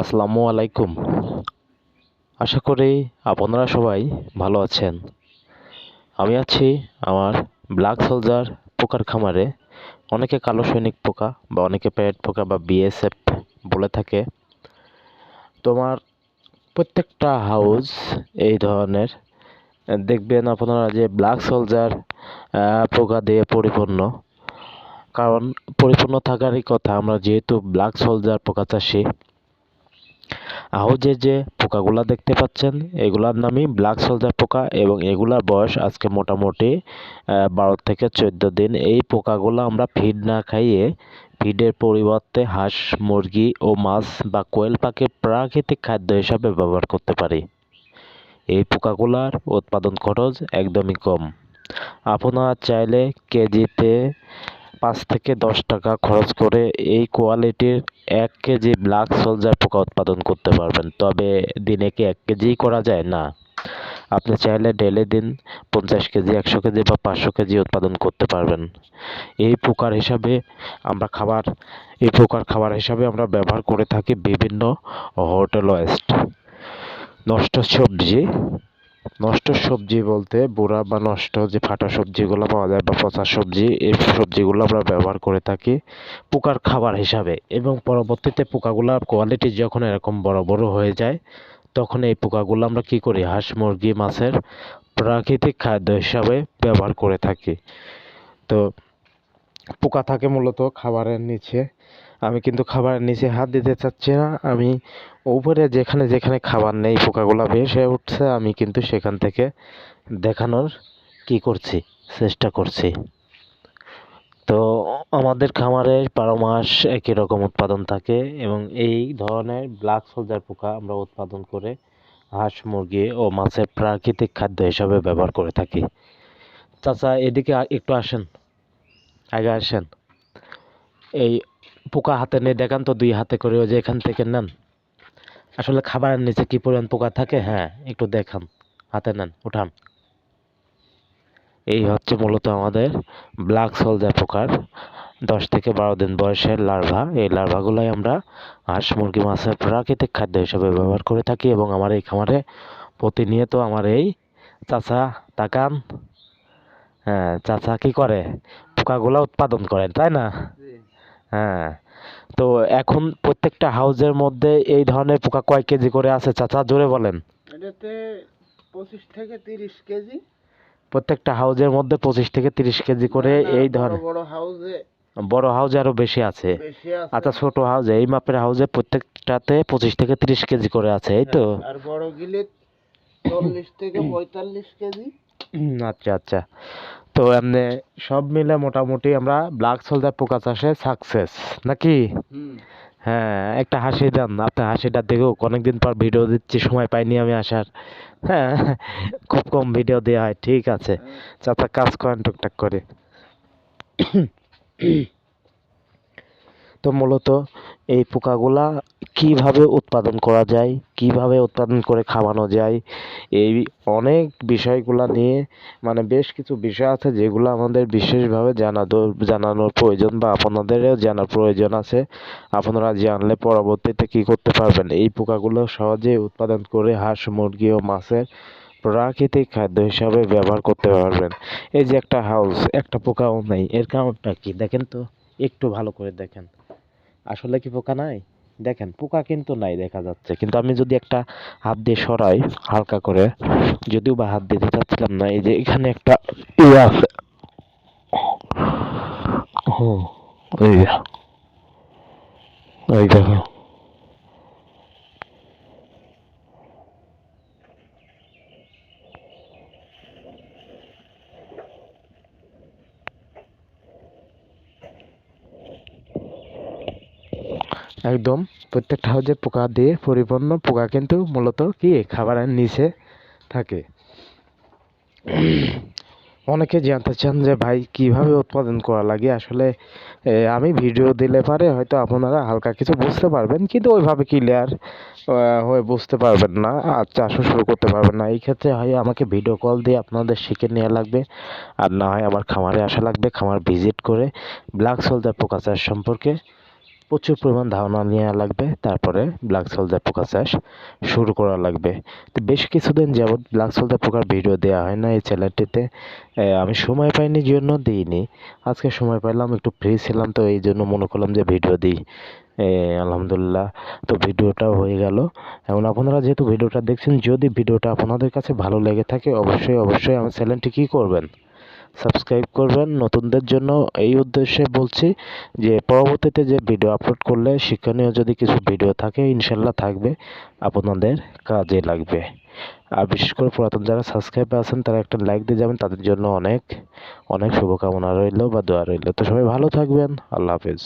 আসসালামু আলাইকুম। আশা করি আপনারা সবাই ভালো আছেন। আমি আছি আমার ব্ল্যাক সোলজার পোকার খামারে। অনেকে কালো সৈনিক পোকা বা অনেকে প্যারেট পোকা বা বিএসএফ বলে থাকে। তোমার প্রত্যেকটা হাউস এই ধরনের। দেখবেন আপনারা যে ব্ল্যাক সোলজার পোকা দিয়ে পরিপূর্ণ। কারণ পরিপূর্ণ থাকারই কথা, আমরা যেহেতু ব্ল্যাক সোলজার পোকা চাষি হাউজে যে পোকাগুলা দেখতে পাচ্ছেন, এগুলার নামই ব্ল্যাক সোলজার পোকা এবং এগুলার বয়স আজকে মোটামুটি বারো থেকে চোদ্দ দিন। এই পোকাগুলো আমরা ফিড না খাইয়ে ফিডের পরিবর্তে হাঁস, মুরগি ও মাছ বা কোয়েল পাখির প্রাকৃতিক খাদ্য হিসাবে ব্যবহার করতে পারি। এই পোকাগুলার উৎপাদন খরচ একদমই কম। আপনারা চাইলে কেজিতে পাঁচ থেকে দশ টাকা খরচ করে এই কোয়ালিটির এক কেজি ব্ল্যাক সোলজার পোকা উৎপাদন করতে পারবেন। তবে দিনে কি এক কেজিই করা যায়? না। আপনি চাইলে ডেলি দিন পঞ্চাশ কেজি, একশো কেজি বা পাঁচশো কেজি উৎপাদন করতে পারবেন। এই পোকার হিসাবে আমরা খাবার, এই পোকার খাবার হিসাবে আমরা ব্যবহার করে থাকি বিভিন্ন হোটেল ওয়েস্ট নষ্ট সবজি নষ্ট সবজি বলতে বুড়া বা নষ্ট যে ফাটা সবজিগুলো পাওয়া যায় বা পচা সবজি এই সবজিগুলো আমরা ব্যবহার করে থাকি পোকার খাবার হিসাবে এবং পরবর্তীতে পোকাগুলোর কোয়ালিটি যখন এরকম বড় বড় হয়ে যায়, তখন এই পোকাগুলো আমরা কি করি? হাঁস, মুরগি, মাছের প্রাকৃতিক খাদ্য হিসাবে ব্যবহার করে থাকি। তো পোকা থাকে মূলত খাবারের নিচে। আমি কিন্তু খাবারের নিচে হাত দিতে চাচ্ছি না। আমি উপরে যেখানে যেখানে খাবার নেই, পোকাগুলো ভেসে উঠছে, আমি কিন্তু সেখান থেকে দেখানোর কি করছি, চেষ্টা করছি। তো আমাদের খামারে বারো মাস একই রকম উৎপাদন থাকে এবং এই ধরনের ব্ল্যাক সোলজার পোকা আমরা উৎপাদন করে হাঁস, মুরগি ও মাছের প্রাকৃতিক খাদ্য হিসাবে ব্যবহার করে থাকি। চাচা, এদিকে একটু আসেন। আগে আসেন। এই পোকা হাতে নিয়ে দেখান তো দুই হাতে করে ওই যে এখান থেকে নেন। আসলে খাবারের নিচে কি পরিমাণ পোকা থাকে? হ্যাঁ একটু দেখান, হাতে নেন, উঠান। এই হচ্ছে মূলত আমাদের ব্ল্যাক সোলজার পোকার দশ থেকে বারো দিন বয়সের লার্ভা। এই লার্ভাগুলাই আমরা হাঁস, মুরগি, মাছের প্রাকৃতিক খাদ্য হিসেবে ব্যবহার করে থাকি এবং আমার এই খামারে প্রতিনিয়ত আমার এই চাচা তাকান। হ্যাঁ চাচা কি করে? পোকাগুলো উৎপাদন করেন, তাই না? হ্যাঁ। তো এখন প্রত্যেকটা হাউজের মধ্যে এই ধরনের পোকা কয় কেজি করে আছে চাচা? জোরে বলেন। এটাতে পঁচিশ থেকে তিরিশ কেজি। প্রত্যেকটা হাউজের মধ্যে পঁচিশ থেকে তিরিশ কেজি করে এই ধরনের বড় হাউসে বড় হাউজে আরও বেশি আছে। আচ্ছা ছোট হাউজে এই মাপের হাউজে প্রত্যেকটাতে পঁচিশ থেকে তিরিশ কেজি করে আছে এই তো? হ্যাঁ, আর বড় গিলে চল্লিশ থেকে পঁয়তাল্লিশ কেজি। আচ্ছা আচ্ছা। তো এমনি সব মিলে মোটামুটি আমরা ব্ল্যাক সোলজার পোকা চাষে সাকসেস নাকি? হ্যাঁ একটা হাসি দেন আপনার হাসিটা দেখো অনেকদিন পর ভিডিও দিচ্ছি সময় পাইনি আমি আসার। হ্যাঁ খুব কম ভিডিও দেওয়া হয় ঠিক আছে। চাচা কাজ করেন টুকটাক করে। তো মূলত এই পোকাগুলা কীভাবে উৎপাদন করা যায়, কীভাবে উৎপাদন করে খাওয়ানো যায়, এই অনেক বিষয়গুলা নিয়ে মানে বেশ কিছু বিষয় আছে যেগুলো আমাদের বিশেষভাবে জানা জানানোর প্রয়োজন বা আপনাদেরও জানার প্রয়োজন আছে। আপনারা জানলে পরবর্তীতে কি করতে পারবেন? এই পোকাগুলো সহজে উৎপাদন করে হাঁস, মুরগি ও মাছের প্রাকৃতিক খাদ্য হিসাবে ব্যবহার করতে পারবেন। এই যে একটা হাউস, একটা পোকাও নেই, এর কারণটা কি? দেখেন তো, একটু ভালো করে দেখেন। আসলে কি পোকা নাই? দেখেন, পোকা কিন্তু নাই দেখা যাচ্ছে। কিন্তু আমি যদি একটা হাত দিয়ে সরাই, হালকা করে, যদিও বা হাত দিতে চাচ্ছিলাম না, এই যে এখানে একটা ইয়ে আছে। হুম এই দেখো। একদম প্রত্যেকটা হাউজে পোকা দিয়ে পরিপূর্ণ পোকা কিন্তু মূলত কি খাবারের নিচে থাকে। অনেকে জানতে চান যে ভাই কীভাবে উৎপাদন করা লাগে? আসলে আমি ভিডিও দিলে পারে হয়তো আপনারা হালকা কিছু বুঝতে পারবেন, কিন্তু ওইভাবে ক্লিয়ার হয়ে বুঝতে পারবেন না আর চাষও শুরু করতে পারবেন না। এই ক্ষেত্রে হয় আমাকে ভিডিও কল দিয়ে আপনাদের শিখে নেওয়া লাগবে, আর না হয় আমার খামারে আসা লাগবে, খামার ভিজিট করে ব্ল্যাক সোলজার পোকা চাষ সম্পর্কে। প্রচুর পরিমাণ ধারণা নেওয়া লাগবে, তারপরে ব্ল্যাক সোলজার পোকা চাষ শুরু করা লাগবে। তো বেশ কিছুদিন যাবৎ ব্ল্যাক সোলজার পোকার ভিডিও দেওয়া হয় না এই চ্যানেলটিতে আমি সময় পাইনি, জন্য দিইনি। আজকে সময় পাইলাম, একটু ফ্রি ছিলাম, তো এই জন্য মনে করলাম যে ভিডিও দিই। আলহামদুলিল্লাহ। তো ভিডিওটাও হয়ে গেল। এখন আপনারা যেহেতু ভিডিওটা দেখছেন, যদি ভিডিওটা আপনাদের কাছে ভালো লেগে থাকে, অবশ্যই অবশ্যই আমার চ্যানেলটি কী করবেন? সাবস্ক্রাইব করবেন। নতুনদের জন্য এই উদ্দেশ্যে বলছি যে, পরবর্তীতে যে ভিডিও আপলোড করলে শিক্ষণীয় যদি কিছু ভিডিও থাকে, ইনশাল্লাহ থাকবে, আপনাদের কাজে লাগবে। আর বিশেষ করে পুরাতন যারা সাবস্ক্রাইব আছেন, তারা একটা লাইক দিয়ে যাবেন, তাদের জন্য অনেক অনেক শুভকামনা রইল বা দোয়া রইল। তো সবাই ভালো থাকবেন। আল্লাহ হাফিজ।